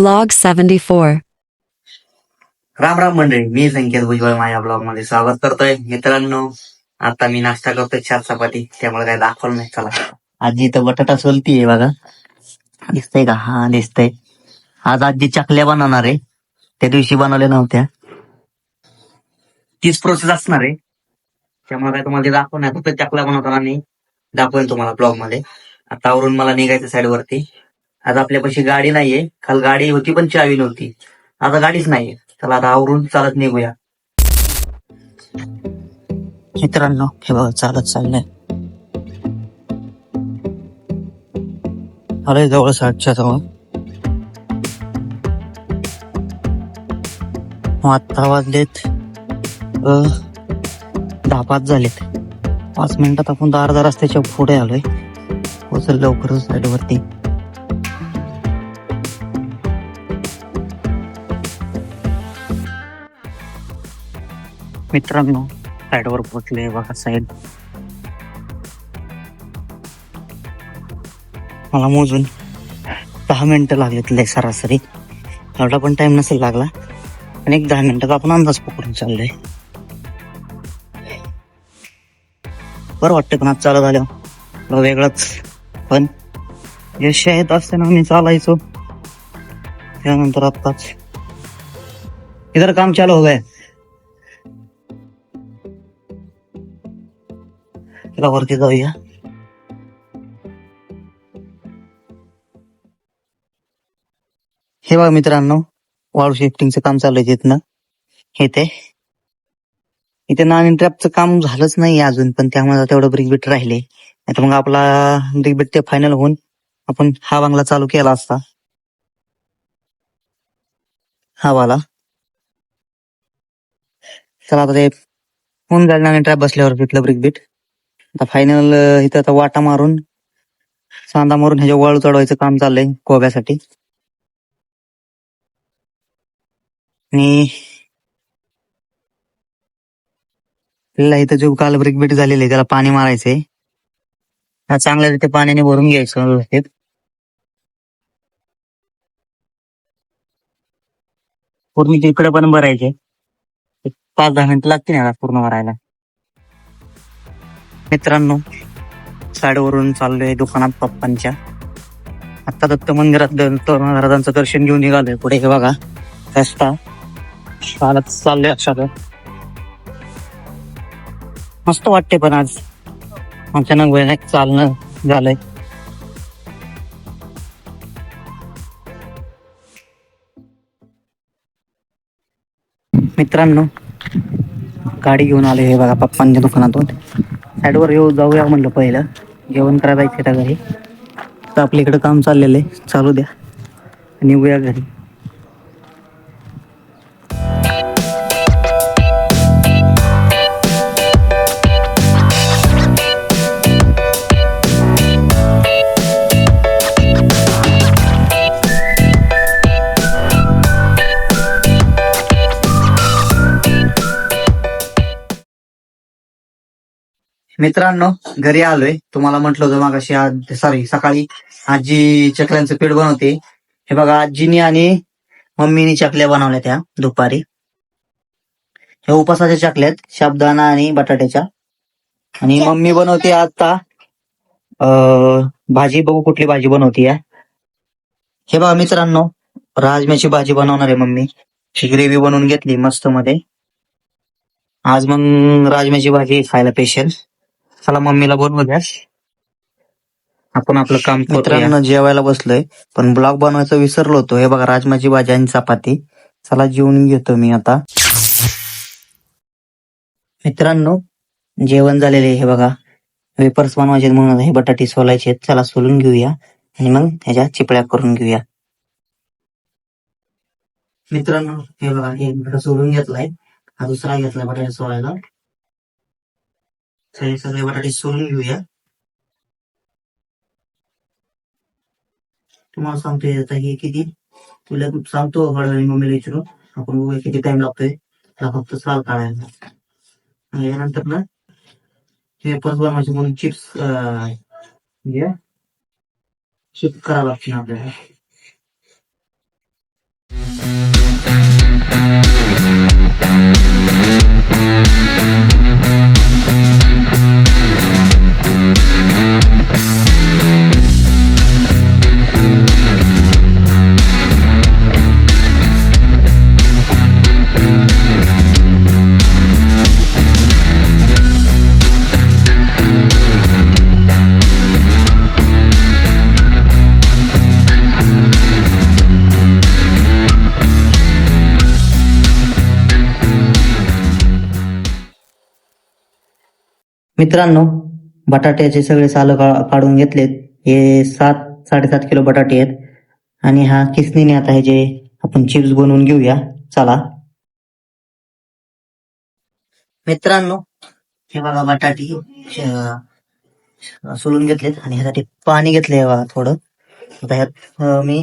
Vlog seventy four Ram Ram मंडळी मी संकेत भुजबळ. माझ्या ब्लॉगमध्ये स्वागत करतोय. मित्रांनो आता मी नाश्ता करतोय चार चपाती. त्यामुळे काय दाखवलं नाही. चला. आजी इथं बटाटा सोलतीये बघा. दिसतंय का? हा दिसतंय. आज आजी चकल्या बनवणार आहे. त्या दिवशी बनवल्या नव्हत्या. तीच प्रोसेस असणार आहे. त्यामुळे काय तुम्हाला ते दाखवणार फक्त चकल्या बनवताना नाही दाखवेल तुम्हाला ब्लॉगमध्ये. आता आवरून मला निघायचं साईड वरती. आज आपल्यापाशी गाडी नाहीये. काल गाडी होती पण चावी नव्हती. आता गाडीच नाहीये. चला आता आवरून चालत निघूया. मित्रांनो हे बघा चालत चाललंय. आलोय जवळ साठच्या जवळ. आत्ता वाजलेत दहा पाच झालेत. पाच मिनिटात आपण दहा अर्धा रस्त्याच्या पुढे आलोय. पोचल लवकरच साईडवरती मित्रांनो साईडवर पोहोचले बघा साईड. मला मोजून दहा मिनिटं लागले लय सरासरी. एवढा पण टाइम नसेल लागला. आणि एक दहा मिनिटात आपण अंदाज पकडून चाललोय. बरं वाटतं पण आज चालत आलं वेगळंच. पण यश येत असताना आम्ही चालायचो. त्यानंतर आत्ताच. इधर काम चालू हो गया. त्याला वरती जाऊया. हे बघा मित्रांनो वाळू शिफ्टिंगचं काम चालू आहे तिथनं. हे ते. इथे नाणी ट्रॅपचं काम झालंच नाही अजून पण त्यामुळे तेवढं ब्रिकबिट राहिले. नाही मग आपला ब्रिकबिट ते फायनल होऊन आपण हा बांगला चालू केला असता. हा वाला. चला आता ते. होऊन जाईल नाणी ट्रॅप बसल्यावर तिथलं ब्रिकबिट आता फायनल इथं आता वाटा मारून सांदा मारून ह्याच्या वाळू चढवायचं काम चाललंय कोब्यासाठी आणि आपल्याला इथं जो काल ब्रेकबेट आहे त्याला पाणी मारायचंय. हा चांगल्या रीते पाण्याने भरून घ्यायचं व्यवस्थित. पूर्ण तिकडे पण भरायचे. पाच दहा मिनिट लागतील याला पूर्ण भरायला. मित्रांनो साईडवरून चाललोय दुकानात पप्पांच्या. आता दत्त मंदिरात दत्त महाराजांचं दर्शन घेऊन निघालोय पुढे हे बघा. रस्ता. चालत चाललोय अक्षात मस्त वाटते पण आज. अचानक वैनाक चालणं झालंय. मित्रांनो गाडी घेऊन आले हे बघा पप्पांच्या दुकानातून. साईडवर येऊ जाऊया म्हणलं पहिलं. जेवण करायला जायचं त्या घरी. तर आपल्या इकडं काम चाललेलं आहे. चालू द्या. निघूया घरी. मित्रांनो घरी आलोय. तुम्हाला म्हटलं होतं मागाशी आज सॉरी सकाळी आजी चकल्यांचं पीठ बनवते. हे बघा आजीनी आणि मम्मीनी चकल्या बनवल्या त्या दुपारी. हे उपासाच्या चकल्यात शाबदाना आणि बटाट्याच्या. आणि मम्मी बनवते आता अं, भाजी बघू कुठली भाजी बनवते हे बघा मित्रांनो राजम्याची भाजी बनवणार आहे मम्मी. ग्रेव्ही बनवून घेतली मस्त मध्ये. आज मग राजम्याची भाजी खायला स्पेशल चला मम्मीला बनवू द्या. आपण आपलं काम मित्रांनो जेवायला बसलोय. पण ब्लॉग बनवायचं विसरलो होतो. हे बघा राजमाची भाजी आणि चपाती. चला जेवून घेतो मी आता. मित्रांनो जेवण झालेले हे बघा. वेपर्स बनवायचे म्हणून हे बटाटे सोलायचे आहेत. चला सोलून घेऊया. आणि मग ह्याच्या चिपळ्या करून घेऊया. मित्रांनो हे बघा हे बटाटा सोलून घेतलाय. हा दुसरा घेतलाय बटाटे सोलायला. हे सगळे बटाटे सोलून घेऊया. तुम्हाला सांगतोय आता हे किती? तुला सांगतो हळूहळू मम्मीला विचारून. आपण बघूया किती टाइम लागतोय. त्याला फक्त साल काढायला. यानंतर ना हे परत बनवायचे म्हणून चिप्स म्हणजे चिप्स करावं लागतील आपल्याला. मित्रांनो बटाट्याचे सगळे सालं काढून घेतलेत. हे सात साडेसात किलो बटाटे आहेत. आणि हा किसनीने आता हे जे आपण चिप्स बनवून घेऊया. चला. मित्रांनो हे बघा बटाटे सोलून घेतलेत आणि ह्यासाठी पाणी घेतलंय बघा थोडं. आता ह्यात मी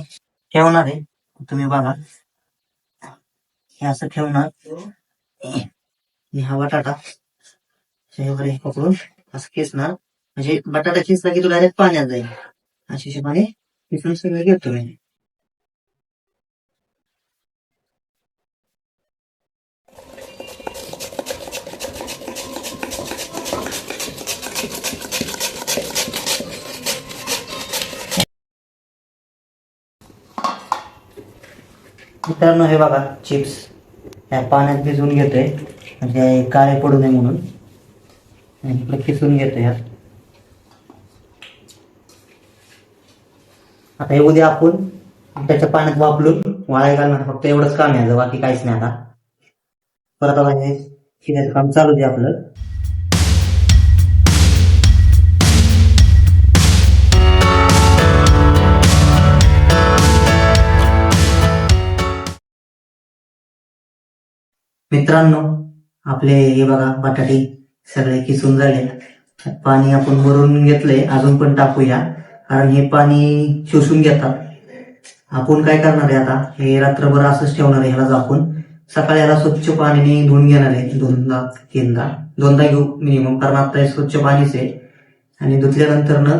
ठेवणार आहे. तुम्ही बघा. हे असं ठेवणार. हा बटाटा. हे पकडून असं खेचणार. म्हणजे बटाटा खेचला की तो डायरेक्ट पाण्यात जाईल. अशा हिशोबाने तिथून सगळं घेतो मी. मित्रांनो हे बघा चिप्स या पाण्यात भिजवून घेतोय. म्हणजे काळे पडू नये म्हणून. म्हणजे आणि किसून घेतोय यात आता हे उद्या आपण त्याच्या पाण्यात वापरून वाळाय घालणार. फक्त एवढंच काम आहे बाकी काहीच नाही आता. परत आता हे शिण्याचं काम चालू दे आपलं. मित्रांनो आपले हे बघा बटाटे. सगळे किसून झाले पाणी आपण भरून घेतलंय अजून पण टाकूया. कारण हे पाणी शोषून घेतात. आपण काय करणार आहे आता? हे रात्रभर असंच ठेवणार आहे ह्याला झाकून. सकाळी ह्याला स्वच्छ पाण्याने धुवून घेणार आहे. दोनदा तीनदा. दोनदा घेऊ मिनिमम कारण आता हे स्वच्छ पाणीच आहे. आणि धुतल्यानंतर न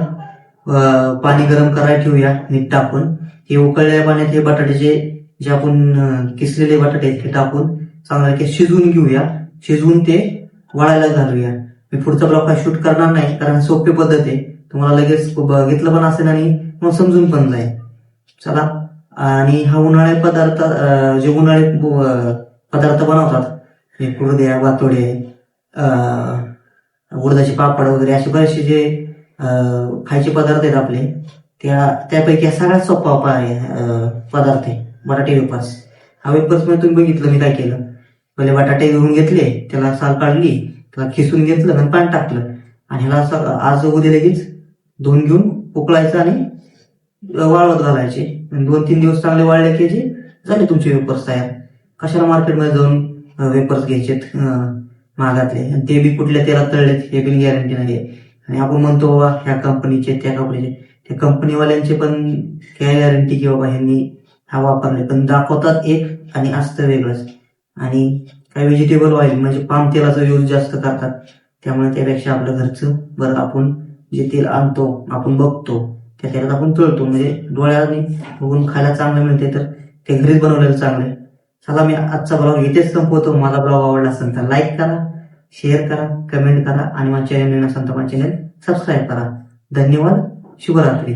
पाणी गरम करायला ठेवूया मीठ टाकून. हे उकळलेल्या पाण्यात हे बटाट्याचे जे आपण किसलेले बटाटे आहेत ते टाकून चांगल्यापैकी शिजवून घेऊया. शिजवून ते वळायला घालूया. मी पुढचा ब्लॉग काय शूट करणार नाही कारण सोपी पद्धत आहे. तुम्हाला लगेच बघितलं पण असेल आणि मग समजून पण जाईल. चला. आणि हा उन्हाळे पदार्थ जे उन्हाळे पदार्थ बनवतात हे कुरड्या वातोडे उडदाचे पापड वगैरे असे बरेचसे जे खायचे पदार्थ आहेत आपले त्या त्यापैकी हा सगळ्यात सोपा आहे पदार्थ आहे. बटाटे वेपर्स हा वेपास तुम्ही बघितलं मी काय केलं? पहिले बटाटे घेऊन घेतले त्याला साल काढली त्याला खिसून घेतलं आणि पाणी टाकलं. आणि ह्याला असं आज उद्या लगेच धुवून घेऊन उकळायचं आणि वाळवत घालायचे. दोन तीन दिवस चांगले वाळले की जे झाले तुमचे वेपर्स तयार. कशाला मार्केटमध्ये जाऊन वेपर्स घ्यायचेत महागातले? आणि ते बी कुठल्या तेलात तळलेत हे बी गॅरंटी नाही आणि आपण म्हणतो बाबा ह्या कंपनीचे त्या कंपनीचे त्या कंपनीवाल्यांचे पण काय गॅरंटी की बाबा ह्यांनी हा वापरले पण दाखवतात एक आणि असतं वेगळंच. आणि काय व्हेजिटेबल ऑइल म्हणजे पाम तेलाचा यूज जास्त करतात. त्यामुळे त्यापेक्षा आपलं घरचं बरं आपण जे तेल आणतो आपण बघतो त्या तेलात आपण तळतो. म्हणजे डोळ्याने बघून खायला चांगलं मिळते तर ते घरीच बनवलेलं चांगलं आहे. चला मी आजचा ब्लॉग इथेच संपवतो. मला ब्लॉग आवडला असेल तर लाईक करा शेअर करा कमेंट करा आणि माझ्या चॅनल नसेल तर माझ्या चॅनल सबस्क्राईब करा. धन्यवाद. शुभरात्री.